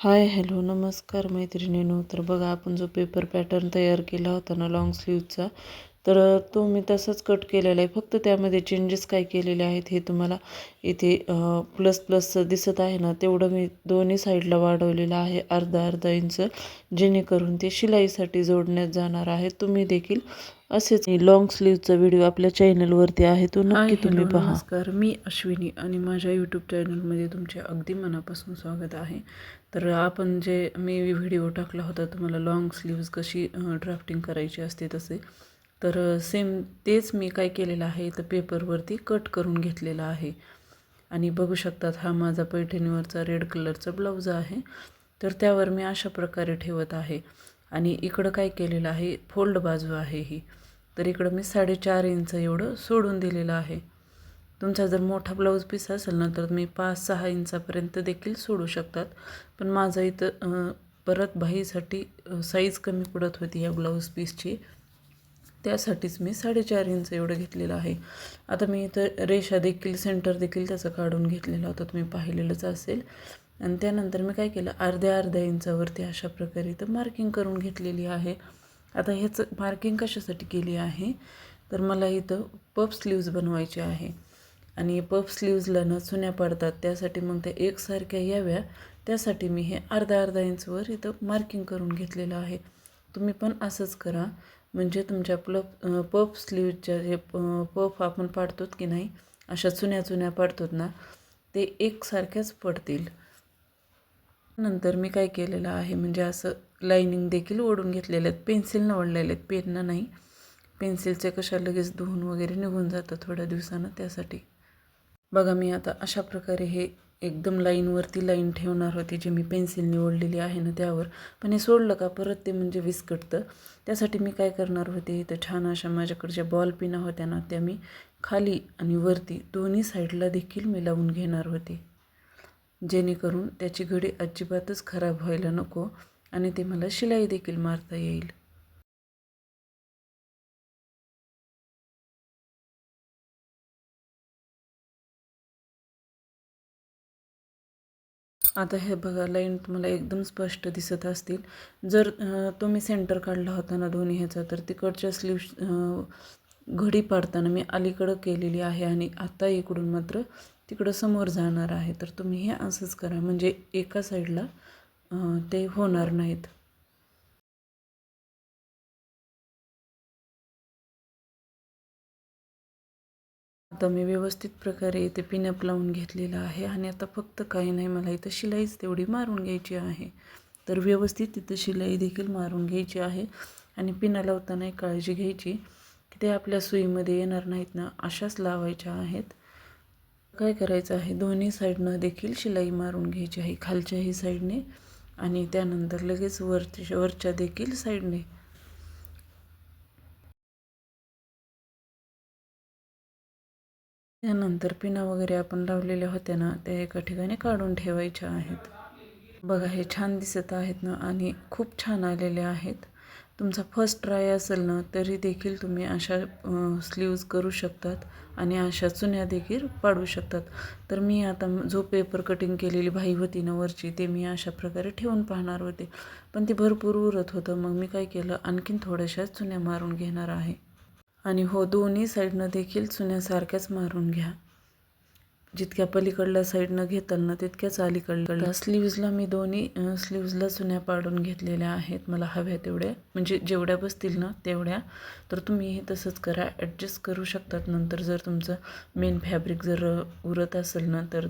Hi hello नमस्कार मैत्रिणीनो. तर बघा आपण जो पेपर पॅटर्न तयार केला होता ना लॉंग स्लीवचा तर तो मी तसाच कट केलेला आहे. फक्त त्यामध्ये चेंजेस काय केलेले आहेत हे तुम्हाला इथे प्लस प्लसचं दिसत आहे ना तेवढं मी दोन्ही साईडला वाढवलेलं आहे. अर्धा अर्धा इंच जेणेकरून ते शिलाईसाठी जोडण्यात जाणार आहे. तुम्ही देखील असेच लॉंग स्लीवचा व्हिडिओ आपल्या चॅनलवरती आहे तो नक्की तुम्ही पहा. नमस्कार. मी अश्विनी आणि माझ्या यूट्यूब चॅनलमध्ये तुमचे अगदी मनापासून स्वागत आहे. तर आपण जे मी व्हिडिओ टाकला होता तुम्हाला लाँग स्लीव्ज कशी ड्राफ्टिंग करायची असते तसे. तर सेम तेच मी काय केलेलं आहे तर पेपरवरती कट करून घेतलेला आहे. आणि बघू शकतात हा माझा पैठणीवरचा रेड कलरचा ब्लाऊज आहे. तर त्यावर मी अशा प्रकारे ठेवत आहे. आणि इकडं काय केलेलं आहे फोल्ड बाजू आहे ही. तर इकडं मी साडेचार इंच एवढं सोडून दिलेलं आहे. तुमचा जर मोठा ब्लाऊज पीस असेल ना तर तुम्ही पाच सहा इंचापर्यंत देखील सोडू शकतात. पण माझं इथं परत बाहीसाठी साईज कमी पडत होती या ब्लाऊज पीसची त्यासाठीच मी साडेचार इंच एवढं घेतलेलं आहे. आता मी इथं रेषा देखील सेंटर देखील त्याचं काढून घेतलेला होता. तुम्ही पाहिलेलंच असेल. आणि त्यानंतर मी काय केलं अर्ध्या अर्ध्या इंचावरती अशा प्रकारे इथं मार्किंग करून घेतलेली आहे. आता ह्याचं मार्किंग कशासाठी केली आहे? तर मला इथं पप स्लीव्ज बनवायचे आहे. आणि पफ स्लीव्जला न चुन्या पडतात. त्यासाठी मग त्या एकसारख्या याव्या. त्यासाठी मी हे अर्धा अर्धा इंचवर इथं मार्किंग करून घेतलेलं आहे. तुम्ही पण असंच करा. म्हणजे तुमच्या प्लप पफ स्लीवच्या जे पफ आपण पाडतो की नाही अशा चुन्या चुन्या पाडतोत ना ते एकसारख्याच पडतील. नंतर मी काय केलेलं आहे म्हणजे असं लाईनिंग देखील ओढून घेतलेले आहेत. पेन्सिलनं ओढलेले आहेत. पेननं नाही. पेन्सिलचे कशा लगेच धुवून वगैरे निघून जातं थोड्या दिवसानं त्यासाठी. बघा मी आता अशा प्रकारे हे एकदम लाईनवरती लाईन ठेवणार होती जे मी पेन्सिल निवडलेली आहे ना त्यावर. पण हे सोडलं का? परत ते म्हणजे विस्कटतं. त्यासाठी मी काय करणार होते इथं छान अशा माझ्याकडे ज्या बॉल पिना होत्या ना त्या मी खाली आणि वरती दोन्ही साईडला देखील मी लावून घेणार होते. जेणेकरून त्याची घडी अजिबातच खराब व्हायला नको आणि ते मला शिलाई देखील मारता येईल. आता हे बघा लाईन तुम्हाला एकदम स्पष्ट दिसत असतील. जर तुम्ही सेंटर काढला होता ना दोन्ही ह्याचा तर तिकडच्या स्लीव घडी पाडताना मी अलीकडं केलेली आहे आणि आता इकडून मात्र तिकडं समोर जाणार आहे. तर तुम्ही हे असंच करा. म्हणजे एका साईडला ते होणार नाहीत. आता मी व्यवस्थित प्रकारे इथे पिनअप लावून घेतलेलं आहे आणि आता फक्त काही नाही मला इथं शिलाईच तेवढी मारून घ्यायची आहे. तर व्यवस्थित तिथं शिलाई देखील मारून घ्यायची आहे आणि पिना लावताना काळजी घ्यायची की ते आपल्या सुईमध्ये येणार नाहीत ना अशाच लावायच्या आहेत. काय करायचं आहे दोन्ही साईडनं देखील शिलाई मारून घ्यायची आहे खालच्याही साईडने आणि त्यानंतर लगेच वरच्या वरच्या देखील साईडने त्यानंतर पिना वगैरे आपण लावलेल्या होत्या ना त्या एका ठिकाणी काढून ठेवायच्या आहेत. बघा हे छान दिसत आहेत ना आणि खूप छान आलेले आहेत. तुमचा फर्स्ट ट्राय असेल ना तरी देखील तुम्ही अशा स्लीव्ज करू शकतात आणि अशा चुन्या देखील पाडू शकतात. तर मी आता जो पेपर कटिंग केलेली भाई होती ना वरची ते मी अशा प्रकारे ठेवून पाहणार होते. पण ते भरपूर उरत होतं. मग मी काय केलं आणखीन थोड्याशा चुन्या मारून घेणार आहे. आणि हो दोन्ही साईडनं देखील चुन्यासारख्याच मारून घ्या. जितक्या पलीकडल्या साईडनं घेताल ना तितक्याच अलीकडल्या. स्लीव्जला मी दोन्ही स्लीव्जला चुन्या पाडून घेतलेल्या आहेत मला हव्या तेवढ्या. म्हणजे जेवढ्या बसतील ना तेवढ्या. तर तुम्ही हे तसंच करा ॲडजस्ट करू शकतात. नंतर जर तुमचं मेन फॅब्रिक जर उरत असेल ना तर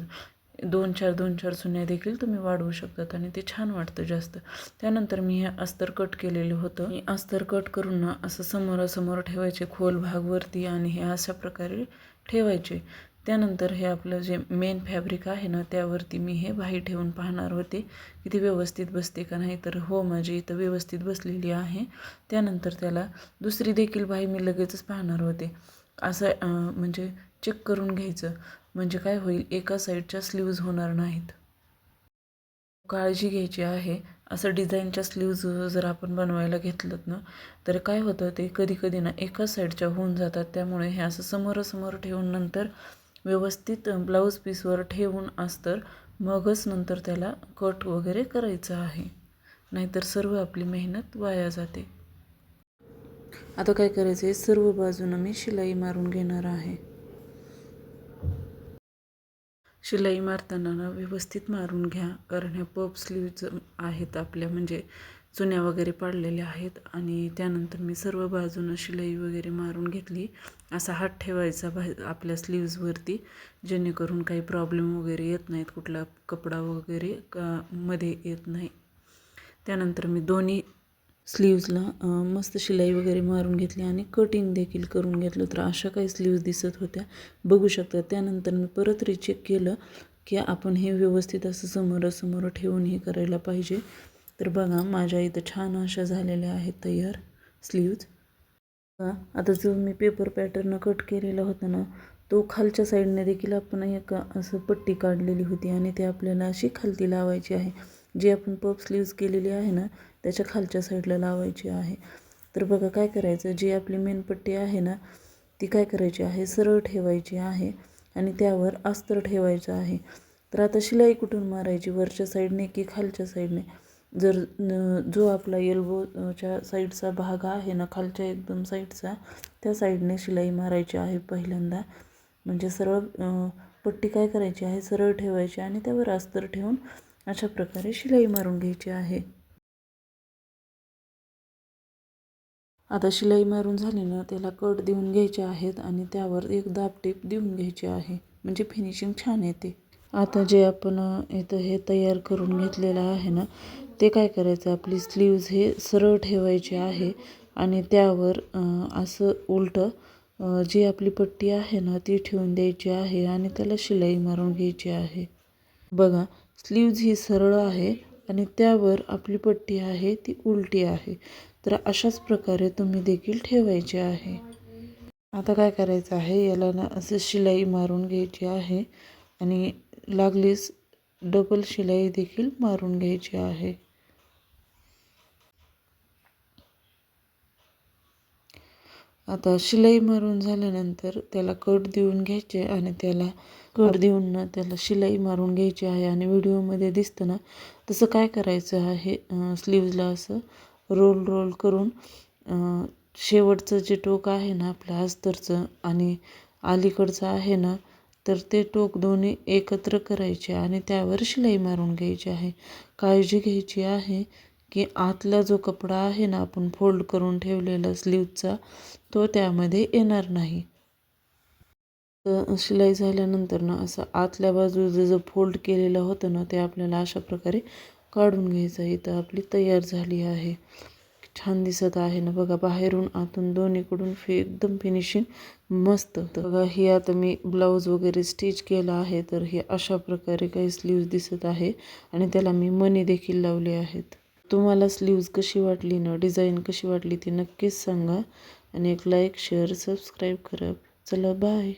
दोन चार दोन चार सुन्या देखील तुम्ही वाढवू शकतात आणि ते छान वाटतं जास्त. त्यानंतर मी हे अस्तर कट केलेलं होतं. मी अस्तर कट करून ना असं समोरासमोर ठेवायचे खोल भागवरती आणि हे अशा प्रकारे ठेवायचे. त्यानंतर हे आपलं जे मेन फॅब्रिक आहे ना त्यावरती मी हे भाई ठेवून पाहणार होते की ती व्यवस्थित बसते का नाही. तर हो माझी इथं व्यवस्थित बसलेली आहे. त्यानंतर त्याला दुसरी देखील भाई मी लगेचच पाहणार होते. असं म्हणजे चेक करून घ्यायचं. म्हणजे काय होईल? एका साईडच्या स्लीव्ज होणार नाहीत. काळजी घ्यायची आहे. असं डिझाईनच्या स्लीव्ज जर आपण बनवायला घेतलं ना तर काय होतं ते कधी कधी ना एकाच साईडच्या होऊन जातात. त्यामुळे हे असं समोरासमोर ठेवून नंतर व्यवस्थित ब्लाऊज पीसवर ठेवून अस्तर मगच नंतर त्याला कट वगैरे करायचं आहे. नाहीतर सर्व आपली मेहनत वाया जाते. आता काय करायचं आहे सर्व बाजूनं मी शिलाई मारून घेणार आहे. शिलाई मारताना ना व्यवस्थित मारून घ्या. कारण ह्या पप स्लीव्ज आहेत आपल्या म्हणजे चुन्या वगैरे पाडलेल्या आहेत. आणि त्यानंतर मी सर्व बाजूनं शिलाई वगैरे मारून घेतली. असा हात ठेवायचा भा आपल्या स्लीव्जवरती जेणेकरून काही प्रॉब्लेम वगैरे येत नाहीत कुठला कपडा वगैरे का मध्ये येत नाही. त्यानंतर मी दोन्ही स्लीव्जला मस्त शिलाई वगैरे मारून घेतली आणि कटिंग देखील करून घेतलं तर अशा काही स्लीव्ज दिसत होत्या. बघू शकता त्यानंतर मी परत रिचेक केलं की आपण हे व्यवस्थित असं समोरासमोर ठेवून हे करायला पाहिजे. तर बघा माझ्या इथं छान अशा झालेल्या आहेत तयार स्लीव्ज आता जो मी पेपर पॅटर्न कट केलेला होता ना तो खालच्या साईडने देखील आपण एक असं पट्टी काढलेली होती आणि ते आपल्याला अशी खालती लावायची आहे. जी आपण पप स्लीव्ज केलेली आहे ना त्याच्या खालच्या साईडला लावायची आहे. तर बघा काय करायचं? जी आपली मेन पट्टी आहे ना ती काय करायची आहे? सरळ ठेवायची आहे आणि त्यावर अस्तर ठेवायचं आहे. तर आता शिलाई कुठून मारायची? वरच्या साईडने की खालच्या साईडने? जर जो आपला एल्बोच्या साईडचा भाग आहे ना खालच्या एकदम साईडचा त्या साईडने शिलाई मारायची आहे पहिल्यांदा. म्हणजे सरळ पट्टी काय करायची आहे? सरळ ठेवायची आणि त्यावर अस्तर ठेवून अशा प्रकारे शिलाई मारून घ्यायची आहे. आता शिलाई मारून झाली ना त्याला कट देऊन घ्यायचे आहेत आणि त्यावर एक दाबटेप देऊन घ्यायचे आहे. म्हणजे फिनिशिंग छान येते. आता जे आपण इथं हे तयार करून घेतलेलं आहे ना ते काय करायचं? आपली स्लीव्ज हे सरळ ठेवायचे आहे आणि त्यावर असं उलटं जी आपली पट्टी आहे ना ती ठेवून द्यायची आहे आणि त्याला शिलाई मारून घ्यायची आहे. बघा स्लीव्ज ही सरळ आहे आणि त्यावर आपली पट्टी आहे ती उलटी आहे. तर अशाच प्रकारे तुम्ही देखील ठेवायचे आहे. आता काय करायचं आहे? याला ना असं शिलाई मारून घ्यायची आहे आणि लागलीच डबल शिलाई देखील मारून घ्यायची आहे. आता शिलाई मारून झाल्यानंतर त्याला कट देऊन घ्यायचे आणि त्याला कट देऊन ना त्याला शिलाई मारून घ्यायची आहे. आणि व्हिडिओमध्ये दिसतं ना तसं काय करायचं आहे? स्लीवला असं रोल रोल करून शेवटचं जे टोक आहे ना आपल्या अस्तरचं आणि अलीकडचं आहे ना तर ते टोक दोन्ही एकत्र करायचे आणि त्यावर शिलाई मारून घ्यायची आहे. काळजी घ्यायची आहे की आतला जो कपडा आहे ना आपण फोल्ड करून ठेवलेला स्लीवचा तो त्यामध्ये येणार नाही. तर शिलाई झाल्यानंतर ना असं आतल्या बाजूचं जो फोल्ड केलेलं होतं ना ते आपल्याला अशा प्रकारे काढून घ्यायचं. इथं आपली तयार झाली आहे. छान दिसत आहे ना बघा बाहेरून आतून दोन्हीकडून फि एकदम फिनिशिंग मस्त. बघा ही आता मी ब्लाऊज वगैरे स्टिच केला आहे तर हे अशा प्रकारे काही स्लीव्ज दिसत आहे आणि त्याला मी मनी देखील लावले आहेत. तुम्हाला स्लीव्ज कशी वाटली ना डिझाईन कशी वाटली ती नक्कीच सांगा आणि एक लाईक शेअर सबस्क्राईब करा. चला बाय